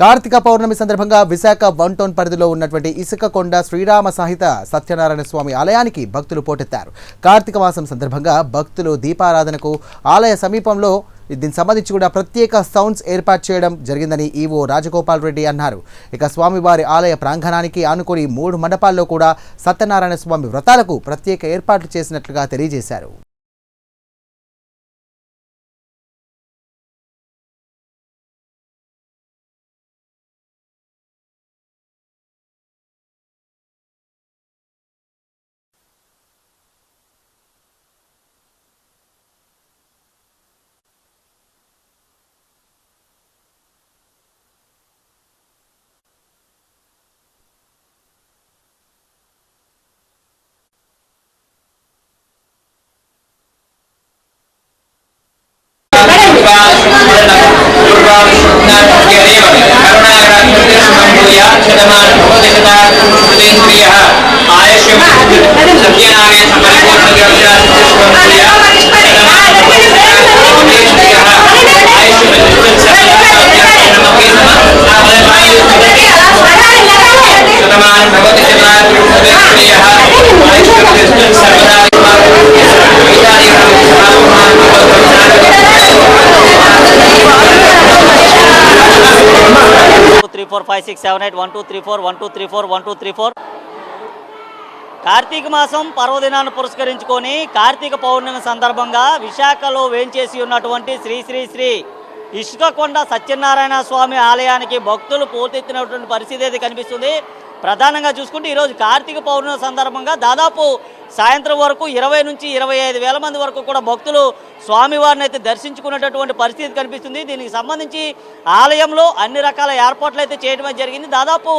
కార్తీక పౌర్ణమి సందర్భంగా Visakha one town పరిధిలో ఉన్నటువంటి ఇసుకకొండ శ్రీరామ సాహిత సత్యనారాయణ స్వామి ఆలయానికి భక్తులు పోటెత్తారు. కార్తీక మాసం సందర్భంగా భక్తులు దీపారాధనకు ఆలయ సమీపంలో దీనికి సంబంధించి కూడా ప్రత్యేక సౌండ్స్ ఏర్పాటు చేయడం జరిగిందని ఈవో రాజగోపాల్ రెడ్డి అన్నారు. ఇక స్వామివారి ఆలయ ప్రాంగణానికి ఆనుకొని మూడు మండపాల్లో కూడా సత్యనారాయణ స్వామి వ్రతాలకు ప్రత్యేక ఏర్పాట్లు చేసినట్లుగా తెలియజేశారు. शतमानोदिताः आयुष्यं सत्यानामे समर्पणं आयुष्यं नमपि नमः four five six seven eight one two three four one two three four one two three four. Kartika మాసం పర్వదినాన్ని పురస్కరించుకొని కార్తీక పౌర్ణమి సందర్భంగా విశాఖలో వేంచేసి ఉన్నటువంటి శ్రీ శ్రీ శ్రీ ఇసుకకొండ సత్యనారాయణ స్వామి ఆలయానికి భక్తులు పోతెత్తినటువంటి పరిస్థితి అయితే కనిపిస్తుంది. ప్రధానంగా చూసుకుంటే ఈరోజు కార్తీక పౌర్ణమి సందర్భంగా దాదాపు సాయంత్రం వరకు ఇరవై నుంచి ఇరవై ఐదు వేల మంది వరకు కూడా భక్తులు స్వామివారిని అయితే దర్శించుకునేటటువంటి పరిస్థితి కనిపిస్తుంది. దీనికి సంబంధించి ఆలయంలో అన్ని రకాల ఏర్పాట్లు అయితే చేయడం జరిగింది. దాదాపు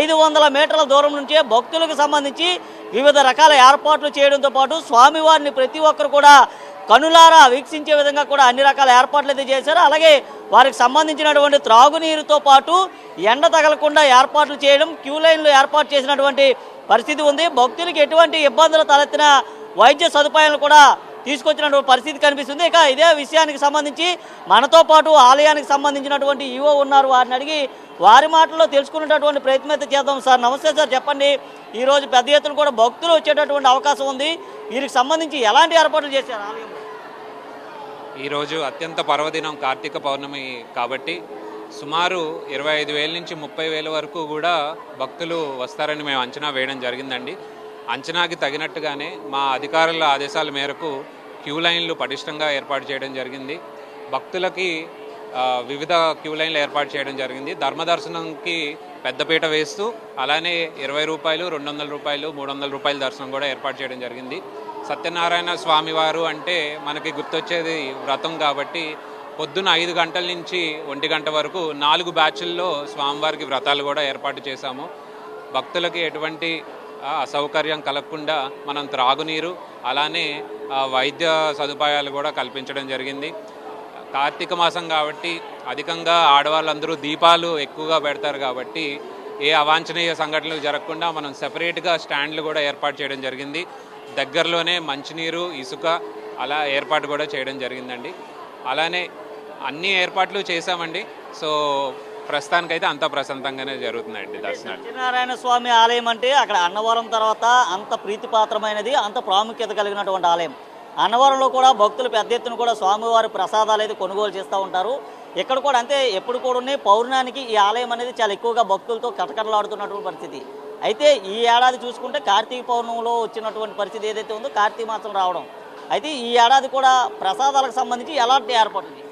ఐదు వందల మీటర్ల దూరం నుంచే భక్తులకు సంబంధించి వివిధ రకాల ఏర్పాట్లు చేయడంతో పాటు స్వామివారిని ప్రతి ఒక్కరు కూడా కనులారా వీక్షించే విధంగా కూడా అన్ని రకాల ఏర్పాట్లు అయితే చేశారు. అలాగే వారికి సంబంధించినటువంటి త్రాగునీరుతో పాటు ఎండ తగలకుండా ఏర్పాట్లు చేయడం క్యూ లైన్లు ఏర్పాటు చేసినటువంటి పరిస్థితి ఉంది. భక్తులకు ఎటువంటి ఇబ్బందులు తలెత్తిన వైద్య సదుపాయాలు కూడా తీసుకొచ్చినటువంటి పరిస్థితి కనిపిస్తుంది. ఇక ఇదే విషయానికి సంబంధించి మనతో పాటు ఆలయానికి సంబంధించినటువంటి ఈవో ఉన్నారు. వారిని అడిగి వారి మాటల్లో తెలుసుకునేటటువంటి ప్రయత్నం అయితే చేద్దాం సార్. నమస్తే సార్ చెప్పండి. ఈరోజు పెద్ద ఎత్తున కూడా భక్తులు వచ్చేటటువంటి అవకాశం ఉంది. వీరికి సంబంధించి ఎలాంటి ఏర్పాట్లు చేశారు ఆలయం? ఈరోజు అత్యంత పర్వదినం కార్తీక పౌర్ణమి కాబట్టి సుమారు ఇరవై ఐదు వేల నుంచి ముప్పై వేల వరకు కూడా భక్తులు వస్తారని మేము అంచనా వేయడం జరిగిందండి. అంచనాకి తగినట్టుగానే మా అధికారుల ఆదేశాల మేరకు క్యూ లైన్లు పటిష్టంగా ఏర్పాటు చేయడం జరిగింది. భక్తులకి వివిధ క్యూ లైన్లు ఏర్పాటు చేయడం జరిగింది. ధర్మదర్శనంకి పెద్దపీట వేస్తూ అలానే ఇరవై రూపాయలు రెండు వందల రూపాయలు మూడు వందల రూపాయల దర్శనం కూడా ఏర్పాటు చేయడం జరిగింది. సత్యనారాయణ స్వామివారు అంటే మనకి గుర్తొచ్చేది వ్రతం కాబట్టి పొద్దున ఐదు గంటల నుంచి ఒంటి గంట వరకు నాలుగు బ్యాచ్ల్లో స్వామివారికి వ్రతాలు కూడా ఏర్పాటు చేశాము. భక్తులకి ఎటువంటి అసౌకర్యం కలగకుండా మనం త్రాగునీరు అలానే వైద్య సదుపాయాలు కూడా కల్పించడం జరిగింది. కార్తీక మాసం కాబట్టి అధికంగా ఆడవాళ్ళందరూ దీపాలు ఎక్కువగా పెడతారు కాబట్టి ఏ అవాంఛనీయ సంఘటనలు జరగకుండా మనం సెపరేట్గా స్టాండ్లు కూడా ఏర్పాటు చేయడం జరిగింది. దగ్గరలోనే మంచినీరు ఇసుక అలా ఏర్పాటు కూడా చేయడం జరిగిందండి. అలానే అన్ని ఏర్పాట్లు చేశామండి. సో ప్రస్తుతానికైతే అంత ప్రశాంతంగానే జరుగుతుందండి దర్శనాలు. సత్యనారాయణ స్వామి ఆలయం అంటే అక్కడ అన్నవరం తర్వాత అంత ప్రీతిపాత్రమైనది అంత ప్రాముఖ్యత కలిగినటువంటి ఆలయం. అన్నవరంలో కూడా భక్తులు పెద్ద ఎత్తున కూడా స్వామివారి ప్రసాదాలు అయితే కొనుగోలు చేస్తూ ఉంటారు. ఇక్కడ కూడా అంతే ఎప్పుడు కూడా ఉన్నాయి. పౌర్ణానికి ఈ ఆలయం అనేది చాలా ఎక్కువగా భక్తులతో కటకటలాడుతున్నటువంటి పరిస్థితి. అయితే ఈ ఏడాది చూసుకుంటే కార్తీక పౌర్ణమిలో వచ్చినటువంటి పరిస్థితి ఏదైతే ఉందో కార్తీక మాసం రావడం. అయితే ఈ ఏడాది కూడా ప్రసాదాలకు సంబంధించి ఎలాంటి ఏర్పడింది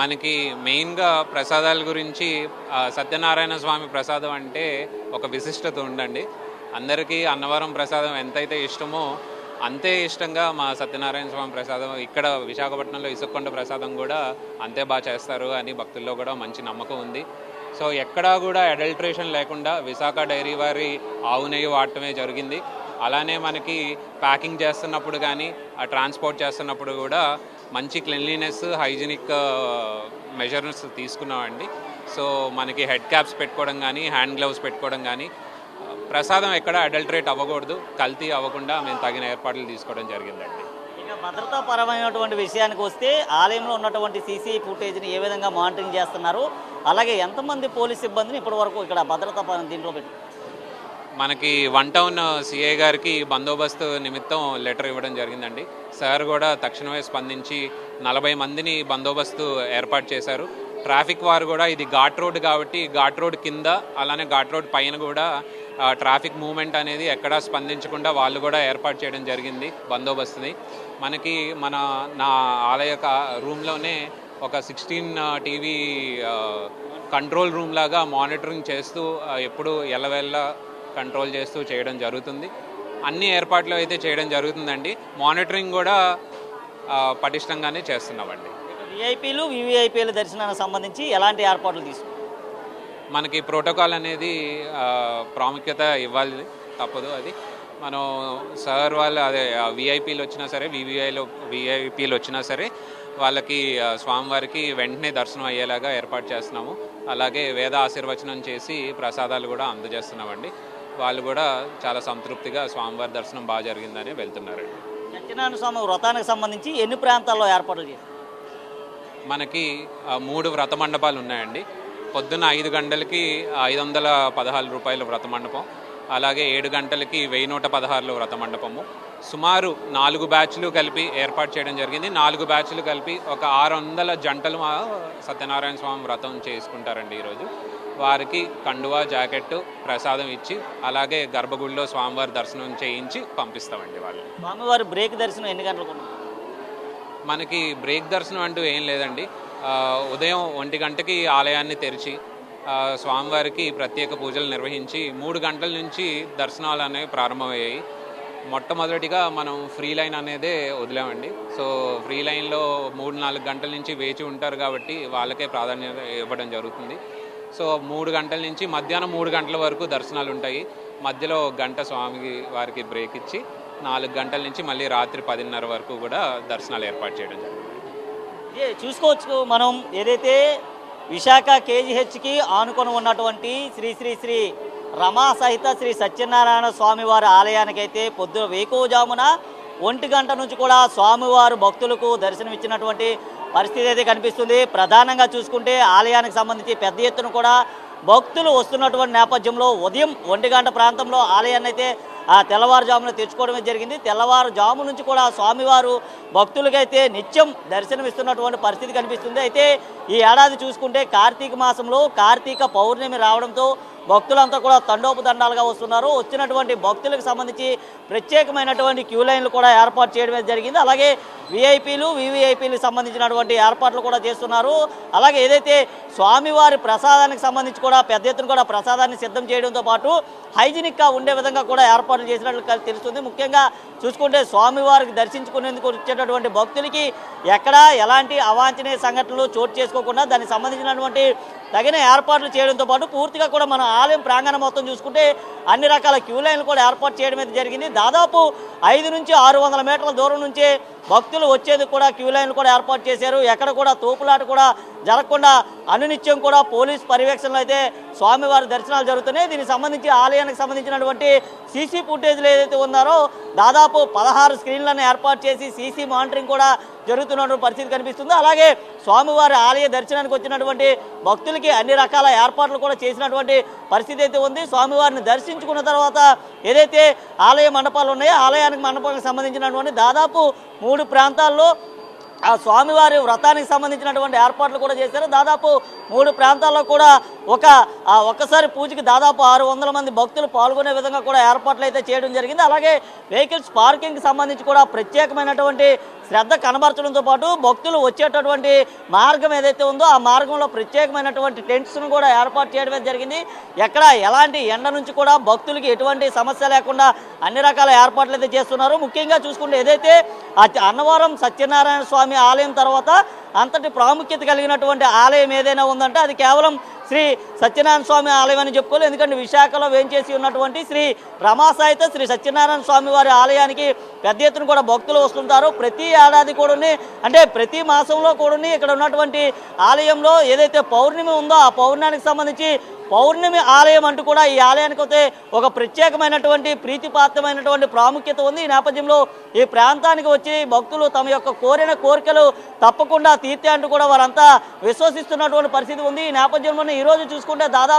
మనకి మెయిన్గా ప్రసాదాల గురించి సత్యనారాయణ స్వామి ప్రసాదం అంటే ఒక విశిష్టత ఉందండి. అందరికీ అన్నవరం ప్రసాదం ఎంతైతే ఇష్టమో అంతే ఇష్టంగా మా సత్యనారాయణ స్వామి ప్రసాదం ఇక్కడ విశాఖపట్నంలో ఇసుక్కొండ ప్రసాదం కూడా అంతే బాగా చేస్తారు అని భక్తుల్లో కూడా మంచి నమ్మకం ఉంది. సో ఎక్కడా కూడా అడల్ట్రేషన్ లేకుండా విశాఖ డైరీ వారి ఆవు నెయ్యి వాడటమే జరిగింది. అలానే మనకి ప్యాకింగ్ చేస్తున్నప్పుడు కానీ ఆ ట్రాన్స్పోర్ట్ చేస్తున్నప్పుడు కూడా మంచి క్లెన్లీనెస్ హైజీనిక్ మెజర్స్ తీసుకున్నామండి. సో మనకి హెడ్ క్యాప్స్ పెట్టుకోవడం కానీ హ్యాండ్ గ్లౌస్ పెట్టుకోవడం కానీ ప్రసాదం ఎక్కడ అడల్టరేట్ అవ్వకూడదు. కల్తీ అవ్వకుండా మేము తగిన ఏర్పాట్లు తీసుకోవడం జరిగిందండి. ఇక భద్రతా పరమైనటువంటి విషయానికి వస్తే ఆలయంలో ఉన్నటువంటి సీసీ ఫుటేజ్ని ఏ విధంగా మానిటరింగ్ చేస్తున్నారు? అలాగే ఎంతమంది పోలీస్ సిబ్బందిని ఇప్పటి వరకు ఇక్కడ భద్రతా పరం దీంట్లో పెట్టి మనకి వన్ టౌన్ సిఐ గారికి బందోబస్తు నిమిత్తం లెటర్ ఇవ్వడం జరిగిందండి. సార్ కూడా తక్షణమే స్పందించి నలభై మందిని బందోబస్తు ఏర్పాటు చేశారు. ట్రాఫిక్ వారు కూడా ఇది ఘాట్ రోడ్ కాబట్టి ఘాట్ రోడ్ కింద అలానే ఘాట్ రోడ్ పైన కూడా ట్రాఫిక్ మూవ్మెంట్ అనేది ఎక్కడా స్పందించకుండా వాళ్ళు కూడా ఏర్పాటు చేయడం జరిగింది బందోబస్తుని. మనకి మన నా ఆలయ రూమ్లోనే ఒక సిక్స్టీన్ టీవీ కంట్రోల్ రూమ్ లాగా మానిటరింగ్ చేస్తూ ఎప్పుడు ఎల్లవెల్ల కంట్రోల్ చేస్తూ చేయడం జరుగుతుంది. అన్ని ఏర్పాట్లు అయితే చేయడం జరుగుతుందండి. మానిటరింగ్ కూడా పటిష్టంగానే చేస్తున్నామండి. విఐపీలు వివిఐపీల దర్శనానికి సంబంధించి ఎలాంటి ఏర్పాట్లు తీసుకు మనకి ప్రోటోకాల్ అనేది ప్రాముఖ్యత ఇవ్వాలి. తప్పదు అది. మనం సార్ వాళ్ళు అదే విఐపీలు వచ్చినా సరే వివిఐలో విఐపీలు వచ్చినా సరే వాళ్ళకి స్వామివారికి వెంటనే దర్శనం అయ్యేలాగా ఏర్పాటు చేస్తున్నాము. అలాగే వేద ఆశీర్వచనం చేసి ప్రసాదాలు కూడా అందజేస్తున్నామండి. వాళ్ళు కూడా చాలా సంతృప్తిగా స్వామివారి దర్శనం బాగా జరిగిందని వెళ్తున్నారండి సత్యనారాయణ స్వామి వ్రతానికి సంబంధించి ఎన్ని ప్రాంతాల్లో ఏర్పాట్లు చేశారు? మనకి మూడు వ్రత మండపాలు ఉన్నాయండి. పొద్దున్న ఐదు గంటలకి ఐదు వందల పదహారు రూపాయల వ్రత మండపం అలాగే ఏడు గంటలకి వెయ్యి నూట పదహారులో వ్రత మండపము. సుమారు నాలుగు బ్యాచ్లు కలిపి ఏర్పాటు చేయడం జరిగింది. నాలుగు బ్యాచ్లు కలిపి ఒక ఆరు వందల జంటలు మా సత్యనారాయణ స్వామి వ్రతం చేసుకుంటారండి ఈరోజు. వారికి కండువా జాకెట్ ప్రసాదం ఇచ్చి అలాగే గర్భగుడిలో స్వామివారి దర్శనం చేయించి పంపిస్తామండి వాళ్ళు. స్వామివారి బ్రేక్ దర్శనం ఎన్ని గంటలకు మనకి బ్రేక్ దర్శనం అంటూ ఏం లేదండి. ఉదయం ఒంటి గంటకి ఆలయాన్ని తెరిచి స్వామివారికి ప్రత్యేక పూజలు నిర్వహించి మూడు గంటల నుంచి దర్శనాలు అనేవి ప్రారంభమయ్యాయి. మొట్టమొదటిగా మనం ఫ్రీ లైన్ అనేదే వదిలామండి. సో ఫ్రీ లైన్లో మూడు నాలుగు గంటల నుంచి వేచి ఉంటారు కాబట్టి వాళ్ళకే ప్రాధాన్యత ఇవ్వడం జరుగుతుంది. సో మూడు గంటల నుంచి మధ్యాహ్నం మూడు గంటల వరకు దర్శనాలు ఉంటాయి. మధ్యలో గంట స్వామికి వారికి బ్రేక్ ఇచ్చి నాలుగు గంటల నుంచి మళ్ళీ రాత్రి పదిన్నర వరకు కూడా దర్శనాలు ఏర్పాటు చేయడం జరిగింది చూసుకోవచ్చు మనం ఏదైతే విశాఖ కేజీహెచ్కి ఆనుకొని ఉన్నటువంటి శ్రీ శ్రీ శ్రీ రమా సహిత శ్రీ సత్యనారాయణ స్వామివారి ఆలయానికైతే పొద్దున వేకువజామున ఒంటి గంట నుంచి కూడా స్వామివారు భక్తులకు దర్శనమిచ్చినటువంటి పరిస్థితి అయితే కనిపిస్తుంది. ప్రధానంగా చూసుకుంటే ఆలయానికి సంబంధించి పెద్ద ఎత్తున కూడా భక్తులు వస్తున్నటువంటి నేపథ్యంలో ఉదయం ఒంటిగంట ప్రాంతంలో ఆలయాన్ని అయితే ఆ తెల్లవారుజామున తెచ్చుకోవడమే జరిగింది. తెల్లవారుజాము నుంచి కూడా స్వామివారు భక్తులకైతే నిత్యం దర్శనమిస్తున్నటువంటి పరిస్థితి కనిపిస్తుంది. అయితే ఈ ఏడాది చూసుకుంటే కార్తీక మాసంలో కార్తీక పౌర్ణమి రావడంతో భక్తులంతా కూడా తండోపదండాలుగా వస్తున్నారు. వచ్చినటువంటి భక్తులకు సంబంధించి ప్రత్యేకమైనటువంటి క్యూ లైన్లు కూడా ఏర్పాటు చేయడమే జరిగింది. అలాగే విఐపీలు వివిఐపీలకు సంబంధించినటువంటి ఏర్పాట్లు కూడా చేస్తున్నారు. అలాగే ఏదైతే స్వామివారి ప్రసాదానికి సంబంధించి కూడా పెద్ద ఎత్తున కూడా ప్రసాదాన్ని సిద్ధం చేయడంతో పాటు హైజీనిక్గా ఉండే విధంగా కూడా ఏర్పాట్లు చేసినట్లు తెలుస్తుంది. ముఖ్యంగా చూసుకుంటే స్వామివారికి దర్శించుకునేందుకు వచ్చేటటువంటి భక్తులకి ఎక్కడా ఎలాంటి అవాంఛనీయ సంఘటనలు చోటు చేసుకోకుండా దానికి సంబంధించినటువంటి తగిన ఏర్పాట్లు చేయడంతో పాటు పూర్తిగా కూడా మన ఆలయం ప్రాంగణం మొత్తం చూసుకుంటే అన్ని రకాల క్యూ లైన్లు కూడా ఏర్పాటు చేయడం అయితే జరిగింది. దాదాపు ఐదు నుంచి ఆరు వందల మీటర్ల దూరం నుంచే భక్తులు వచ్చేందుకు కూడా క్యూ లైన్లు కూడా ఏర్పాటు చేశారు. ఎక్కడ కూడా తోపులాట కూడా జరగకుండా అనునిత్యం కూడా పోలీస్ పర్యవేక్షణలో అయితే స్వామివారి దర్శనాలు జరుగుతున్నాయి. దీనికి సంబంధించి ఆలయానికి సంబంధించినటువంటి సీసీ ఫుటేజ్లు ఏదైతే ఉన్నారో దాదాపు పదహారు స్క్రీన్లను ఏర్పాటు చేసి సీసీ మానిటరింగ్ కూడా జరుగుతున్నటువంటి పరిస్థితి కనిపిస్తుంది. అలాగే స్వామివారి ఆలయ దర్శనానికి వచ్చినటువంటి భక్తులకి అన్ని రకాల ఏర్పాట్లు కూడా చేసినటువంటి పరిస్థితి అయితే ఉంది. స్వామివారిని దర్శించుకున్న తర్వాత ఏదైతే ఆలయ మండపాలు ఉన్నాయో ఆలయానికి మండపానికి సంబంధించినటువంటి దాదాపు మూడు ప్రాంతాల్లో ఆ స్వామివారి వ్రతానికి సంబంధించినటువంటి ఏర్పాట్లు కూడా చేశారు. దాదాపు మూడు ప్రాంతాల్లో కూడా ఒక ఒక్కసారి పూజకి దాదాపు ఆరు వందల మంది భక్తులు పాల్గొనే విధంగా కూడా ఏర్పాట్లు అయితే చేయడం జరిగింది. అలాగే వెహికల్స్ పార్కింగ్కి సంబంధించి కూడా ప్రత్యేకమైనటువంటి శ్రద్ధ కనబరచడంతో పాటు భక్తులు వచ్చేటటువంటి మార్గం ఏదైతే ఉందో ఆ మార్గంలో ప్రత్యేకమైనటువంటి టెంట్స్ను కూడా ఏర్పాటు చేయడమే జరిగింది. ఎక్కడ ఎలాంటి ఎండ నుంచి కూడా భక్తులకి ఎటువంటి సమస్య లేకుండా అన్ని రకాల ఏర్పాట్లు అయితే చేస్తున్నారు. ముఖ్యంగా చూసుకుంటే ఏదైతే అన్నవరం సత్యనారాయణ స్వామి ఆలయం తర్వాత అంతటి ప్రాముఖ్యత కలిగినటువంటి ఆలయం ఏదైనా ఉందంటే అది కేవలం శ్రీ సత్యనారాయణ స్వామి ఆలయం అని చెప్పుకోవాలి. ఎందుకంటే విశాఖలో వేంచేసి ఉన్నటువంటి శ్రీ రమాసాయిత శ్రీ సత్యనారాయణ స్వామి వారి ఆలయానికి పెద్ద ఎత్తున కూడా భక్తులు వస్తుంటారు. ప్రతి ఏడాది కూడా అంటే ప్రతి మాసంలో కూడా ఇక్కడ ఉన్నటువంటి ఆలయంలో ఏదైతే పౌర్ణమి ఉందో ఆ పౌర్ణానికి సంబంధించి పౌర్ణమి ఆలయం అంటూ కూడా ఈ ఆలయానికి అయితే ఒక ప్రత్యేకమైనటువంటి ప్రీతిపాత్రమైనటువంటి ప్రాముఖ్యత ఉంది. ఈ నేపథ్యంలో ఈ ప్రాంతానికి వచ్చి భక్తులు తమ యొక్క కోరిన కోరికలు తప్పకుండా తీర్తే అంటూ కూడా వారంతా విశ్వసిస్తున్నటువంటి పరిస్థితి ఉంది. ఈ నేపథ్యంలోనే ఈరోజు చూసుకుంటే దాదాపు